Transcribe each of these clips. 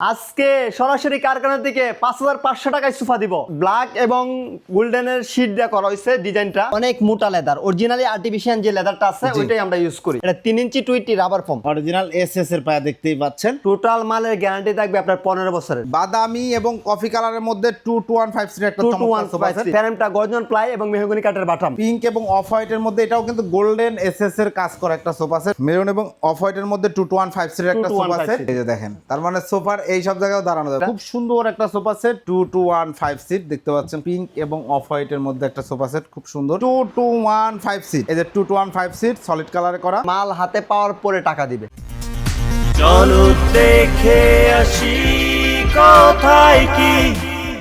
আজকে সরাসরি কারখানা থেকে পাঁচ হাজার পাঁচশো টাকায় সোফা দিব। ব্ল্যাক এবং গোল্ডেনের শিট দিয়ে করা হয়েছে ডিজাইনটা। অনেক মোটা লেদার অরিজিনালি আর্টিফিশিয়াল যে লেদারটা আছে ওইটাই আমরা ইউজ করি। এটা তিন inch Tweety rubber foam original S S এর পায়া দেখতেই পাচ্ছেন। টোটাল মালের গ্যারান্টি থাকবে আপনার পনেরো বছরের। বাদামি এবং কফি কালারের মধ্যে টু টু ওয়ান ফাইভ সিটের একটা টু টু ওয়ান সেট ফ্রেমটা গর্জন প্লাই এবং মেহগনি কাঠের বাটাম পিঙ্ক এবং অফ হোয়াইট এর মধ্যে এটাও কিন্তু গোল্ডেন এস এস এর কাজ করা একটা সোফা সেট মেরুন এবং অফ হোয়াইট এর মধ্যে টু টু ওয়ান ফাইভ সিটের একটা সোফা সেট seat। এই যে দেখেন তার মানে সোফার এই সব জায়গায় দাঁড়ানো যায়। খুব সুন্দর একটা sofa set two two one five seat দেখতে পাচ্ছেন পিঙ্ক এবং অফ হোয়াইট এর মধ্যে একটা সোফা সেট খুব সুন্দর। Two two one five seat এই যে two two one five seat solid কালারে করা। মাল হাতে পাওয়ার পরে টাকা দিবে। চলো দেখে আসি কোথায় কি।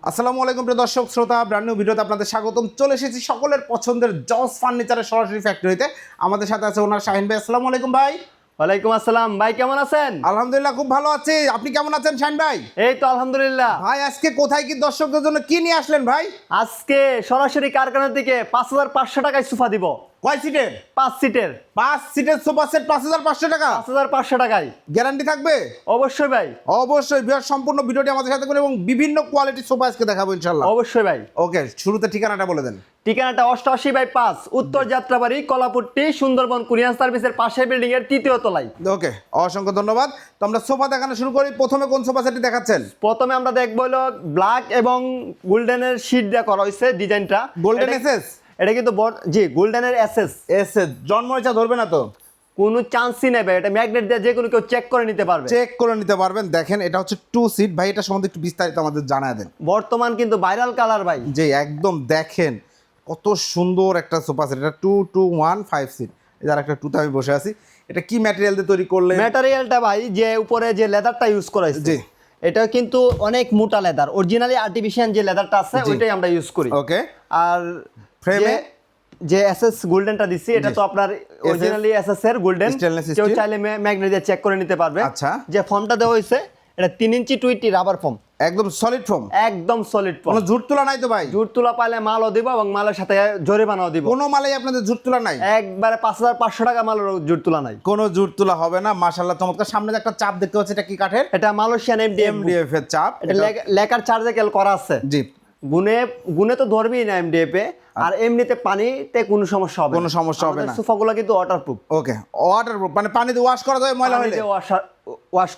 আসসালামু আলাইকুম প্রিয় দর্শক শ্রোতা ব্র্যান্ড নিউ ভিডিওতে আপনাদের স্বাগতম। চলে এসেছি সকলের পছন্দের জস ফার্নিচারের সরাসরি ফ্যাক্টরিতে আমাদের সাথে আছে ওনার শাহিন ভাই। আসসালামু আলাইকুম ভাই। ওয়ালাইকুম আসসালাম। ভাই কেমন আছেন? আলহামদুলিল্লাহ খুব ভালো আছি। আপনি কেমন আছেন শাহিন ভাই? এই তো আলহামদুলিল্লাহ। ভাই আজকে কোথায় কি দর্শকদের জন্য কি নিয়ে আসলেন ভাই? আজকে সরাসরি কারখানা থেকে পাঁচ হাজার পাঁচশো টাকায় সোফা দিব। কয় সিটের? পাঁচ সিটের। পাঁচ সিটের সোফা সেট পাঁচ হাজার পাঁচশো টাকা? পাঁচ হাজার পাঁচশো টাকায়। গ্যারান্টি থাকবে? অবশ্যই ভাই। অবশ্যই বিহার সম্পূর্ণ ভিডিওটি আমাদের সাথে করুন এবং বিভিন্ন কোয়ালিটির সোফা আজকে দেখাবো ইনশাল্লাহ অবশ্যই ভাই। ওকে শুরুতে ঠিকানাটা বলে দেন। ঠিকানাটা অষ্টআশি বাই পাঁচ উত্তর যাত্রাবাড়ি কলাপুট্টি সুন্দরবন কুরিয়ান সার্ভিসের পাশের বিল্ডিং এর তৃতীয় তলায়। ওকে অসংখ্য ধন্যবাদ। তো আমরা সোফা দেখানো শুরু করি। প্রথমে কোন সোফা সেটি দেখাচ্ছেন? প্রথমে আমরা দেখব হলো ব্ল্যাক এবং গোল্ডেনের শিট দিয়ে করা হয়েছে ডিজাইনটা গোল্ডেন এসএস এটা কিন্তু জি গোল্ডেনের এসএস এসএস জন্ম ইচ্ছা ধরবে না তো? কোনো চান্সই নেবে। এটা ম্যাগনেট দিয়ে যে কোনো কেউ চেক করে নিতে পারবে। চেক করে নিতে পারবেন। দেখেন এটা হচ্ছে টু সিট ভাই এটা সম্বন্ধে একটু বিস্তারিত আমাদের জানায় দেন। বর্তমান কিন্তু ভাইরাল কালার ভাই। যে একদম দেখেন। কত সুন্দর একটা সোফা সেট এটা two two one five seat যার একটা টুতে আমি বসে আছি। এটা কি ম্যাটেরিয়াল দিয়ে তৈরি করলে ম্যাটেরিয়ালটা ভাই যে উপরে যে লেদারটা ইউজ করা হয়েছে। জি। এটা কিন্তু অনেক মোটা লেদার অরিজিনালি আর্টিফিশিয়াল যে লেদারটা আছে ওইটাই আমরা ইউজ করি। ওকে আর Frame-এ? যে- এসএস গোল্ডেনটা দিছি এটা তো আপনার অরিজিনালি এসএস এর গোল্ডেন কেউ চাইলে ম্যাগনেট দিয়ে চেক করে নিতে পারবে। আচ্ছা। যে ফর্মটা দেওয়া হয়েছে এটা তিন ইঞ্চি টুইটি রাবার ফর্ম একদম সলিড ফর্ম একদম সলিড ফর্ম ঝুট তোলা নাই তো ভাই? জুট তুলা পাইলে মালও দিব এবং মালের সাথে জরিমানাও দিব। কোনো মালেই আপনাদের ঝুট তোলা নাই? একবারে পাঁচ হাজার পাঁচশো টাকা মালের জুট তুলা নাই। কোনো ঝুট তোলা হবে না মাশাল্লাহ চমৎকার। সামনে একটা চাপ দেখতে পাচ্ছি এটা কি কাঠের? এটা মালয়েশিয়ান এমডিএম এমডিএফ এর চাপ। এটা লে- লেখার চার্জেকেল করা আছে। জি। গুনে গুনে তো ধরবেই না এমডিএফ এ। আর এমনিতে পানিতে কোনো সমস্যা হবে কোনো সমস্যা হবে না। সোফাগুলো কিন্তু ওয়াটারপ্রুফ ওকে ওয়াটারপ্রুফ মানে পানিতে ওয়াশ করা যাবে ময়লা হলে ওয়াশ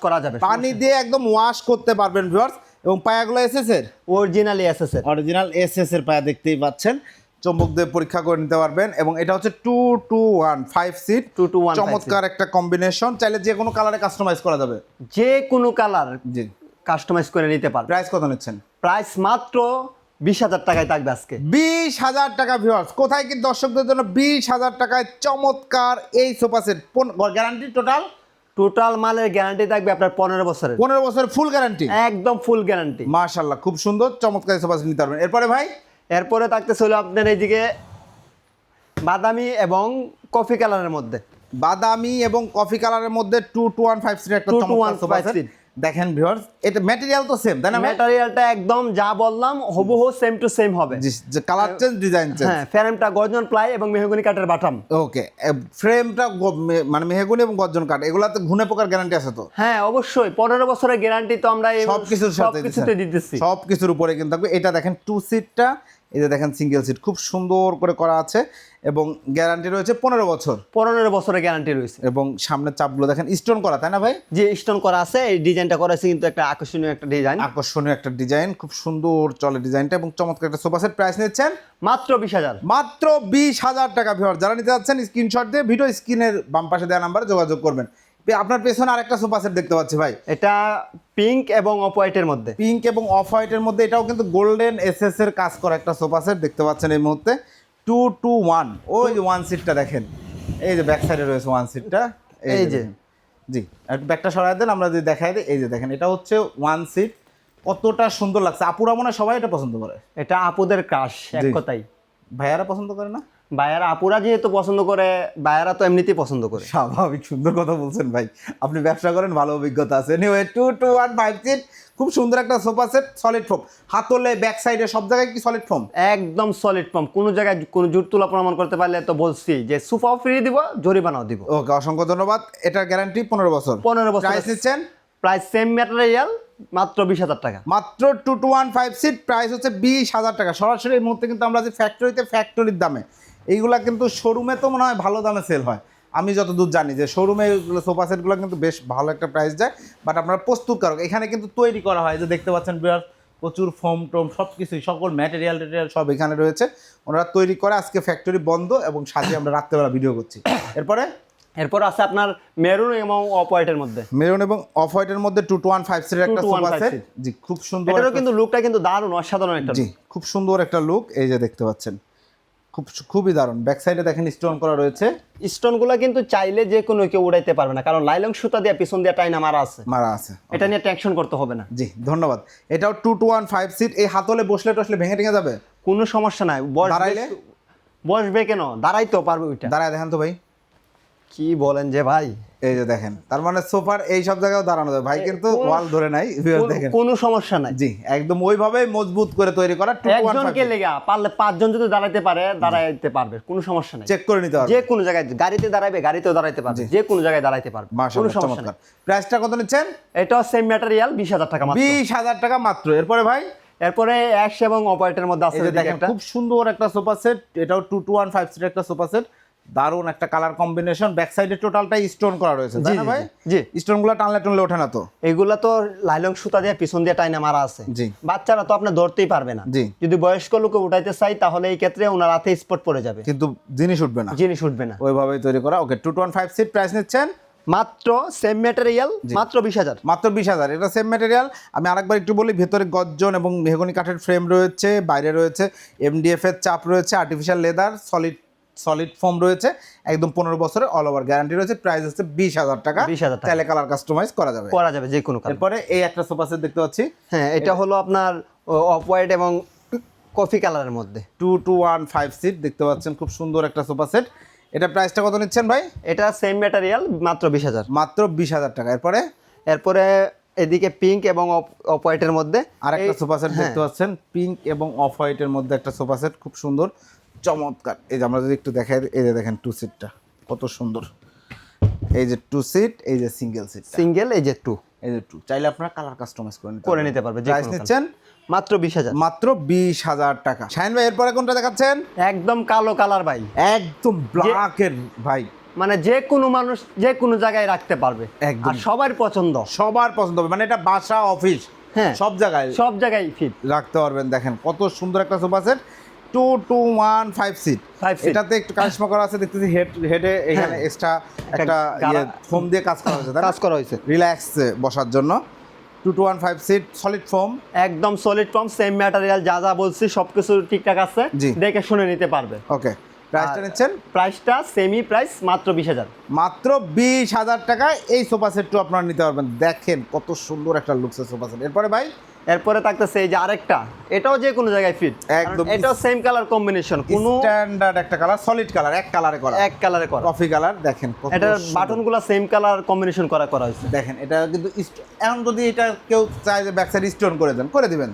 করা যাবে পানি দিয়ে একদম ওয়াশ করতে পারবেন ভিউয়ার্স এবং পায়াগুলো এসএস এর অরিজিনালি এসএস এর অরিজিনাল এসএস এর পায়া দেখতেই পাচ্ছেন। চম্বুক দিয়ে পরীক্ষা করে নিতে পারবেন এবং এটা হচ্ছে two two one five seat 2215 চমৎকার একটা কম্বিনেশন চাইলে যে কোনো কালারে কাস্টমাইজ করা যাবে। যে কোনো কালার জি। কাস্টমাইজ করে নিতে পারবে। প্রাইস কত নিচ্ছেন? প্রাইস মাত্র বিশ হাজার টাকায় থাকবে আজকে। বিশ হাজার টাকা ভিউয়ার্স কোথায় কি দর্শকদের জন্য বিশ হাজার টাকায় চমৎকার এই sofa set guarantee total total মালের গ্যারান্টি থাকবে আপনার পনেরো বছরের। পনেরো বছর ফুল গ্যারান্টি একদম ফুল গ্যারান্টি মাশাল্লাহ খুব সুন্দর চমৎকার সোফা নিতে পারবেন। এরপরে ভাই? এরপরে থাকতে হলো আপনার এইদিকে বাদামি এবং কফি কালারের মধ্যে। বাদামি এবং কফি কালারের মধ্যে two two one five seat একটা 2 to চমৎকার 1 সোফা সেট seat। দেখেন ভিউয়ার্স এটা ম্যাটেরিয়াল তো সেম তাই না ম্যাটেরিয়ালটা একদম যা বললাম হুবহু সেম টু সেম হবে। যে কালার চেঞ্জ ডিজাইন চেঞ্জ হ্যাঁ ফ্রেমটা গর্জন প্লাই এবং মেহগনি কাঠের বাটাম। ওকে ফ্রেমটা মানে মেহগুনি এবং গর্জন কাঠ এগুলাতে ঘুনে পোকার গ্যারান্টি আছে তো? হ্যাঁ অবশ্যই পনেরো বছরের গ্যারান্টি তো আমরা সবকিছুর সাথে সবকিছুতে দিতেছি। সব কিছুর উপরে কিন্তু এটা দেখেন টু সিটটা এই যে দেখেন সিঙ্গেল সিট খুব সুন্দর করে করা আছে এবং গ্যারান্টি রয়েছে পনেরো বছর। পনেরো বছরের গ্যারান্টি রয়েছে। এবং সামনের চাপগুলো দেখেন স্টোন করা তাই না ভাই? যে স্টোন করা আছে এই ডিজাইনটা করা আছে কিন্তু একটা আকর্ষণীয় একটা ডিজাইন আকর্ষণীয় একটা ডিজাইন খুব সুন্দর চলে ডিজাইনটা এবং চমৎকার একটা সোফা সেট প্রাইস নিচ্ছেন। মাত্র বিশ হাজার। মাত্র বিশ হাজার টাকা ভিওর যারা নিতে যাচ্ছেন স্ক্রিনশট দিয়ে ভিডিও স্ক্রিনের বাম পাশে দেওয়া নাম্বারে যোগাযোগ করবেন। আপনার পেছনে আরেকটা সোফা সেট দেখতে পাচ্ছি ভাই। এটা পিঙ্ক এবং অফ হোয়াইটের মধ্যে। পিঙ্ক এবং অফ হোয়াইটের মধ্যে এটাও কিন্তু গোল্ডেন এসএস এর কাজ করা একটা সোফা সেট দেখতে পাচ্ছেন এই মুহূর্তে। টু টু ওয়ান ওই যে ওয়ান সিটটা দেখেন। এই যে ব্যাক সাইডে রয়েছে ওয়ান সিটটা এই যে। জি একটু ব্যাকটা সরাই দেন আমরা যদি দেখাই দিই। এই যে দেখেন এটা হচ্ছে ওয়ান সিট কতটা সুন্দর লাগছে। আপুরা মনে হয় সবাই এটা পছন্দ করে। এটা আপুদের ক্রাশ এক। কথাই ভাইয়ারা পছন্দ করে না? বায়ারা আপুরা যেহেতু পছন্দ করে বায়ারা তো এমনিতেই পছন্দ করে। স্বাভাবিক সুন্দর কথা বলছেন ভাই। আপনি ব্যবসা করেন ভালো অভিজ্ঞতা আছে। নিয়ে two two one five seat খুব সুন্দর একটা সোফা সেট সলিড ফোম হাতলে ব্যাক সাইডে সব জায়গায় কি সলিড ফোম একদম সলিড ফর্ম কোনো জায়গায় কোনো জুট তুলা প্রমাণ করতে পারলে তো বলছি যে সুপাও ফ্রি দিব জরিমানাও দিব। ওকে অসংখ্য ধন্যবাদ। এটার গ্যারান্টি পনেরো বছর। পনেরো বছর। প্রাইস নিচ্ছেন? প্রায় সেম ম্যাটেরিয়াল মাত্র বিশ হাজার টাকা। মাত্র two two one five seat price হচ্ছে বিশ হাজার টাকা। সরাসরি এই মুহূর্তে কিন্তু আমরা যে ফ্যাক্টরিতে ফ্যাক্টরির দামে। এইগুলা কিন্তু শোরুমে তো মনে হয় ভালো দামে সেল হয়। আমি যতদূর জানি যে শোরুমে এগুলো সোফা সেটগুলো কিন্তু বেশ ভালো একটা প্রাইস যায় বাট আপনারা প্রস্তুতকারক এখানে কিন্তু তৈরি করা হয় যে দেখতে পাচ্ছেন বিরাট প্রচুর ফোম টোম সব কিছুই সকল ম্যাটেরিয়াল টেরিয়াল সব এখানে রয়েছে। ওনারা তৈরি করে আজকে ফ্যাক্টরি বন্ধ এবং সাথে আমরা রাত্রেবেলা ভিডিও করছি। এরপরে? এরপর আছে আপনার মেরুন এবং অফ হোয়াইটের মধ্যে। মেরুন এবং অফ হোয়াইটের মধ্যে টু টু ওয়ান ফাইভ সিটের একটা সোফা সেট জি খুব সুন্দর এটারও কিন্তু লুকটা কিন্তু দারুণ অসাধারণ একটা জি খুব সুন্দর একটা লুক এই যে দেখতে পাচ্ছেন। খুব খুবই দারুণ। ব্যাক সাইডে দেখেন স্টোন করা রয়েছে। স্টোনগুলো কিন্তু চাইলে যে কোনো কেউ উড়াইতে পারবে না কারণ লাইলং সুতা দিয়ে পিছন দিয়ে টাইনা মারা আছে। মারা আছে এটা নিয়ে টেনশন করতে হবে না। জি ধন্যবাদ। এটাও two two one five seat এই হাতলে বসলে টসলে ভেঙে টেঙে যাবে? কোনো সমস্যা নাই। বসবে দাঁড়াইলে? বসবে কেন? দাঁড়াইতেও পারবে ওইটা। দাঁড়ায় দেখেন তো ভাই। কি বলেন যে ভাই? এই যে দেখেন তার মানে সোফার এই সব জায়গায় দাঁড়ানো যাবে ভাই কিন্তু ওয়াল ধরে নাই দেখেন। কোনো সমস্যা নাই। জি একদম ওইভাবে মজবুত করে তৈরি করা একজনকে লেগা পারলে পাঁচজন যদি দাঁড়াইতে পারে দাঁড়াইতে পারবে কোনো সমস্যা নাই। চেক করে নিতে পারবে। যে কোনো জায়গায় গাড়িতে দাঁড়াইবে গাড়িতেও দাঁড়াইতে পারবে। যে কোনো জায়গায় দাঁড়াইতে পারবে কোনো সমস্যা নাই। প্রাইসটা কত নিচ্ছেন? এটা সেম ম্যাটেরিয়াল বিশ হাজার টাকা মাত্র। বিশ হাজার টাকা মাত্র। এরপরে ভাই? এরপরে অ্যাশ এবং অপারেটের মধ্যে আছে দেখেন খুব সুন্দর একটা সোফা সেট। এটাও টু টু ওয়ান ফাইভ সিটের একটা সোফা সেট। দারুণ একটা কালার কম্বিনেশন ব্যাক সাইডে টোটালটাই স্টোন করা রয়েছে তাই না জি, ভাই? জি। স্টোনগুলো টানলে টানলে ওঠে না তো? এগুলো তো লাইলং সুতা দিয়ে পিছন দিয়ে টাইনা মারা আছে। জি। বাচ্চারা তো আপনি ধরতেই পারবে না। জি। যদি বয়স্ক লোকে উঠাইতে চাই তাহলে এই ক্ষেত্রে ওনার হাতে স্পট পড়ে যাবে। কিন্তু জিনিস উঠবে না। জিনিস উঠবে না। ওইভাবেই তৈরি করা। Okay two two one five seat price নিচ্ছেন? মাত্র সেম ম্যাটেরিয়াল মাত্র বিশ হাজার। মাত্র বিশ হাজার এটা সেম ম্যাটেরিয়াল আমি আরেকবার একটু বলি ভেতরে গর্জন এবং মেহগনি কাঠের ফ্রেম রয়েছে বাইরে রয়েছে এমডিএফ এর চাপ রয়েছে artificial leather solid solid foam রয়েছে একদম পনেরো বছরের অল ওভার গ্যারান্টি রয়েছে প্রাইস হচ্ছে বিশ হাজার টাকা। 20,000 টাকা। চাইলে কালার কাস্টমাইজ করা যাবে। করা যাবে যে কোনো এরপরে এই একটা সোফা সেট দেখতে পাচ্ছি। হ্যাঁ এটা হলো আপনার অফ হোয়াইট এবং কফি কালারের মধ্যে। Two two one five seat দেখতে পাচ্ছেন খুব সুন্দর একটা সোফা সেট এটা প্রাইসটা কত নিচ্ছেন ভাই? এটা সেম ম্যাটেরিয়াল মাত্র বিশ হাজার। মাত্র বিশ হাজার টাকা। এরপরে? এরপরে এদিকে পিঙ্ক এবং অফ হোয়াইটের মধ্যে আর একটা সোফা সেট হ্যাঁ, দেখতে পাচ্ছেন পিঙ্ক এবং অফ হোয়াইটের মধ্যে একটা সোফা সেট খুব সুন্দর। চমৎকার। এই যে আমরা যদি একটু দেখাই এই যে দেখেন টু সিটটা কত সুন্দর। এই যে টু সিট এই যে সিঙ্গেল সিট সিঙ্গেল এই যে টু এই যে টু চাইলে আপনারা কালার কাস্টমাইজ করে নিতে করে নিতে পারবে, প্রাইস নিচ্ছেন মাত্র বিশ হাজার। মাত্র বিশ হাজার টাকা। শাহিন ভাই এরপরে কোনটা দেখাচ্ছেন? একদম কালো কালার ভাই। একদম ব্ল্যাকের ভাই। মানে যে কোনো মানুষ যে কোনো জায়গায় রাখতে পারবে। একদম। আর সবার পছন্দ। সবার পছন্দ হবে। মানে এটা বাসা অফিস হ্যাঁ। সব জায়গায় সব জায়গায় ফিট রাখতে পারবেন। দেখেন কত সুন্দর একটা sofa set two two one five seat. এটাতে একটু কারিশমা করা আছে দেখতেছি হেড হেডে এখানে হ্যাঁ। এক্সট্রা একটা ইয়ে ফোম দিয়ে কাজ করা হয়েছে কাজ করা হয়েছে। রিল্যাক্স বসার জন্য। Two two one five seat solid foam একদম সলিড ফর্ম সেম ম্যাটেরিয়াল যা যা বলছি সবকিছু ঠিকঠাক আছে। দেখে শুনে নিতে পারবে। ওকে প্রাইসটা নিচ্ছেন? প্রাইসটা সেমি প্রাইস মাত্র বিশ হাজার। মাত্র বিশ হাজার টাকায় এই সোফা সেটটু আপনারা নিতে পারবেন। দেখেন কত সুন্দর একটা লুকসের সোফা সেট। এরপরে ভাই এরপরে থাকতেছে এই যে আরেকটা। এটাও যে কোনো জায়গায় ফিট একদম। এটাও সেম কালার কম্বিনেশন কোনো স্ট্যান্ডার্ড একটা কালার সলিড কালার এক কালারে করা। এক কালারে করা। কফি কালার দেখেন এটার সুন্দর। বাটনগুলো সেম কালার কম্বিনেশন করা করা হয়েছে। দেখেন এটা কিন্তু এখন যদি এটা কেউ চায় যে ব্যাক সাইড স্টোন করে দেন করে দিবেন।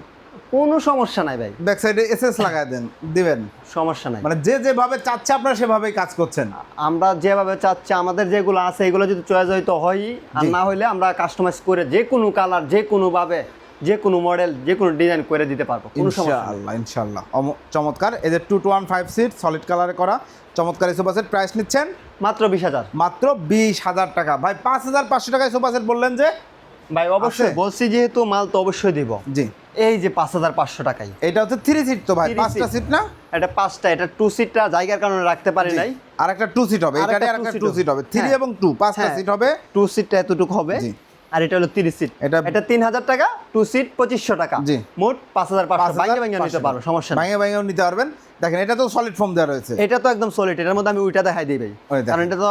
কোনো সমস্যা নাই ভাই। ব্যাক সাইডে এসএস লাগায় দেন দিবেন। সমস্যা নাই। মানে যে যেভাবে চাচ্ছে আপনারা সেভাবেই কাজ করছেন। আমরা যেভাবে চাচ্ছে আমাদের যেগুলো আছে এগুলো যদি চয়েস হয়তো হয় আর না হলে আমরা কাস্টমাইজ করে যে কোনো কালার যে কোনো ভাবে যে কোনো মডেল যে কোনো ডিজাইন করে দিতে পারব কোনো ইনশাআল্লাহ ইনশাআল্লাহ। চমৎকার। যে two two one five seat solid কালারে করা চমৎকার এই সোফা সেট প্রাইস নিচ্ছেন? মাত্র বিশ হাজার। মাত্র বিশ হাজার টাকা। ভাই পাঁচ হাজার পাঁচশো টাকায় সোফা সেট বললেন যে? ভাই অবশ্যই বলছি যেহেতু মাল তো অবশ্যই দিব। জি। এই যে পাঁচ হাজার পাঁচশো টাকাই এটা হচ্ছে থ্রি সিট তো ভাই পাঁচটা সিট না? এটা পাঁচটা এটা টু সিটটা জায়গার কারণে রাখতে পারি নাই। আর একটা টু সিট হবে আর একটা টু সিট হবে। থ্রি হ্যাঁ। এবং টু পাঁচটা হ্যাঁ। সিট হবে। টু সিটটা এতটুকু হবে। জি। আর এটা হলো তিরিশ সিট এটা- এটা তিন হাজার টাকা টু সিট পঁচিশশো টাকা। জি। মোট পাঁচ ভাঙে ভাঙে নিতে পাঁচশো। পারো সমস্যা নেই। ভাঙে ভাঙেও নিতে পারবেন। দেখেন এটা তো সলিড ফর্ম দেওয়া রয়েছে। এটা তো একদম সলিড এটার মধ্যে আমি ওইটা দেখাই দিই ভাই। কারণ এটা তো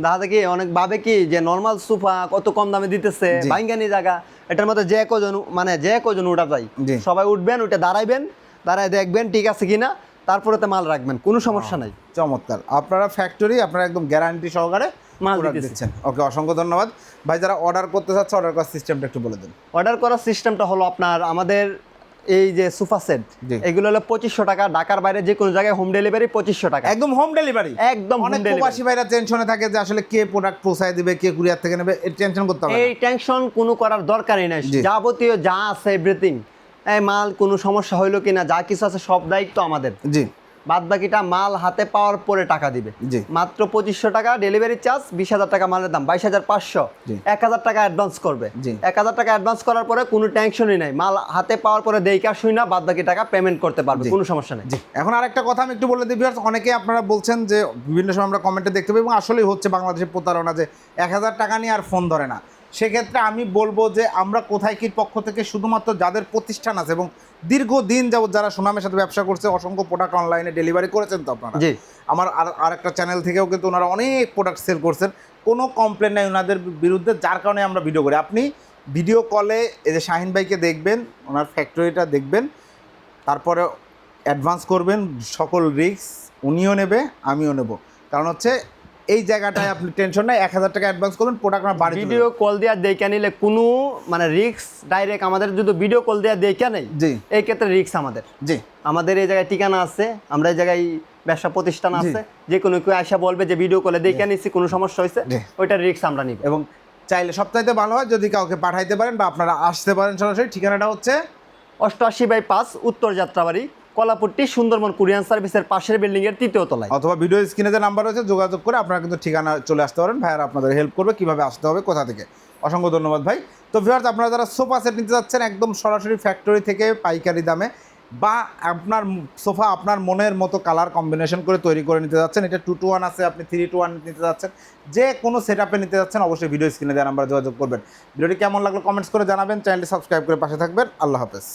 দেখা দেখি অনেক ভাবে কি যে নর্মাল সোফা কত কম দামে দিতেছে ভাঙ্গানি জায়গা। এটার মধ্যে যে কজন মানে যে কজন উঠা যায় জি। সবাই উঠবেন ওইটা দাঁড়াইবেন দাঁড়ায় দেখবেন ঠিক আছে কিনা তারপরে তো মাল রাখবেন কোনো সমস্যা নাই। চমৎকার। আপনারা ফ্যাক্টরি আপনারা একদম গ্যারান্টি সহকারে মাল দিচ্ছেন। ওকে অসংখ্য ধন্যবাদ। ভাই যারা অর্ডার করতে চাচ্ছে অর্ডার করার সিস্টেমটা একটু বলে দিন। অর্ডার করার সিস্টেমটা হলো আপনার আমাদের এই যে সোফা সেট। এগুলো হলো পঁচিশশো টাকা ঢাকার বাইরে যে কোনো জায়গায় হোম ডেলিভারি পঁচিশশো টাকা। একদম হোম ডেলিভারি একদম অনেক প্রবাসী ভাইরা টেনশনে থাকে যে আসলে কে প্রোডাক্ট পৌঁছায় দিবে কে কুরিয়ার থেকে নেবে এই টেনশন করতে হবে এই টেনশন কোনো করার দরকারই নাই। যাবতীয় যা আছে এভরিথিং এই মাল কোনো সমস্যা হইল কিনা যা কিছু আছে সব দায়িত্ব আমাদের। জি। বাদ বাকিটা মাল হাতে পাওয়ার পরে টাকা দিবে। মাত্র পঁচিশশো টাকা ডেলিভারি চার্জ বিশ হাজার টাকা মালের দাম বাইশ হাজার পাঁচশো। এক হাজার টাকা অ্যাডভান্স করবে। এক হাজার টাকা অ্যাডভান্স করার পরে কোনো টেনশনই নাই। মাল হাতে পাওয়ার পরে দেইকা শুই না বাদ বাকি টাকা পেমেন্ট করতে পারবে কোনো সমস্যা নেই। এখন আরেকটা কথা আমি একটু বলে দিই অনেকে আপনারা বলছেন যে বিভিন্ন সময় আমরা কমেন্টে দেখতে পাই এবং আসলেই হচ্ছে বাংলাদেশের প্রতারণা যে এক হাজার টাকা নিয়ে আর ফোন ধরে না। সেক্ষেত্রে আমি বলব যে আমরা কোথায় কি পক্ষ থেকে শুধুমাত্র যাদের প্রতিষ্ঠান আছে এবং দীর্ঘদিন যাবত যারা সুনামের সাথে ব্যবসা করছে অসংখ্য প্রোডাক্ট অনলাইনে ডেলিভারি করেছেন তো আপনারা। জি। আমার আর আরেকটা চ্যানেল থেকেও কিন্তু ওনারা অনেক প্রোডাক্ট সেল করছেন। কোনো কমপ্লেন নাই ওনাদের বিরুদ্ধে যার কারণে আমরা ভিডিও করি। আপনি ভিডিও কলে এই যে শাহিন ভাইকে দেখবেন ওনার ফ্যাক্টরিটা দেখবেন তারপরে অ্যাডভান্স করবেন সকল রিস্ক উনিও নেবে আমিও নেব। কারণ হচ্ছে এই জায়গাটায় আপনি টেনশন নাই এক হাজার টাকা অ্যাডভান্স করবেন প্রোডাক্ট আমার বাড়ি ভিডিও কল দেওয়া দেখে নিলে কোনো মানে রিক্স ডাইরেক্ট আমাদের যদি ভিডিও কল দেওয়া দেখে নেই জি। এই ক্ষেত্রে রিক্স আমাদের। জি। আমাদের এই জায়গায় ঠিকানা আছে আমরা এই জায়গায় ব্যবসা প্রতিষ্ঠান আছে যে কোনো কেউ আসা বলবে যে ভিডিও কলে দেখে নিচ্ছি কোনো সমস্যা হয়েছে জি। ওইটার রিক্স আমরা নিব। এবং চাইলে সপ্তাহে ভালো হয় যদি কাউকে পাঠাইতে পারেন বা আপনারা আসতে পারেন সরাসরি ঠিকানাটা হচ্ছে অষ্টআশি বাই পাঁচ উত্তর যাত্রাবাড়ি কলাপুরটি সুন্দরবন কুরিয়ান সার্ভিসের পাশের বিল্ডিং এর তৃতীয় তলায়। অথবা ভিডিও স্ক্রিনে যে নাম্বার রয়েছে, যোগাযোগ করে আপনারা কিন্তু ঠিকানা চলে আসতে পারেন। ভাইয়ারা আপনাদের হেল্প করবে, কীভাবে আসতে হবে, কোথা থেকে? অসংখ্য ধন্যবাদ ভাই। তো ভিউয়ার্স আপনারা যারা সোফা সেট নিতে যাচ্ছেন, একদম সরাসরি ফ্যাক্টরি থেকে পাইকারি দামে বা আপনার সোফা আপনার মনের মতো কালার কম্বিনেশন করে তৈরি করে নিতে যাচ্ছেন। এটা টু টু ওয়ান আছে, আপনি থ্রি টু ওয়ান নিতে যাচ্ছেন। যে কোনো সেট আপে নিতে যাচ্ছেন, অবশ্যই ভিডিও স্ক্রিনে দেওয়া নাম্বার যোগাযোগ করবেন। ভিডিওটি কেমন লাগল কমেন্টস করে জানাবেন। চ্যানেলটি সাবস্ক্রাইব করে পাশে থাকবেন। আল্লাহ হাফেজ।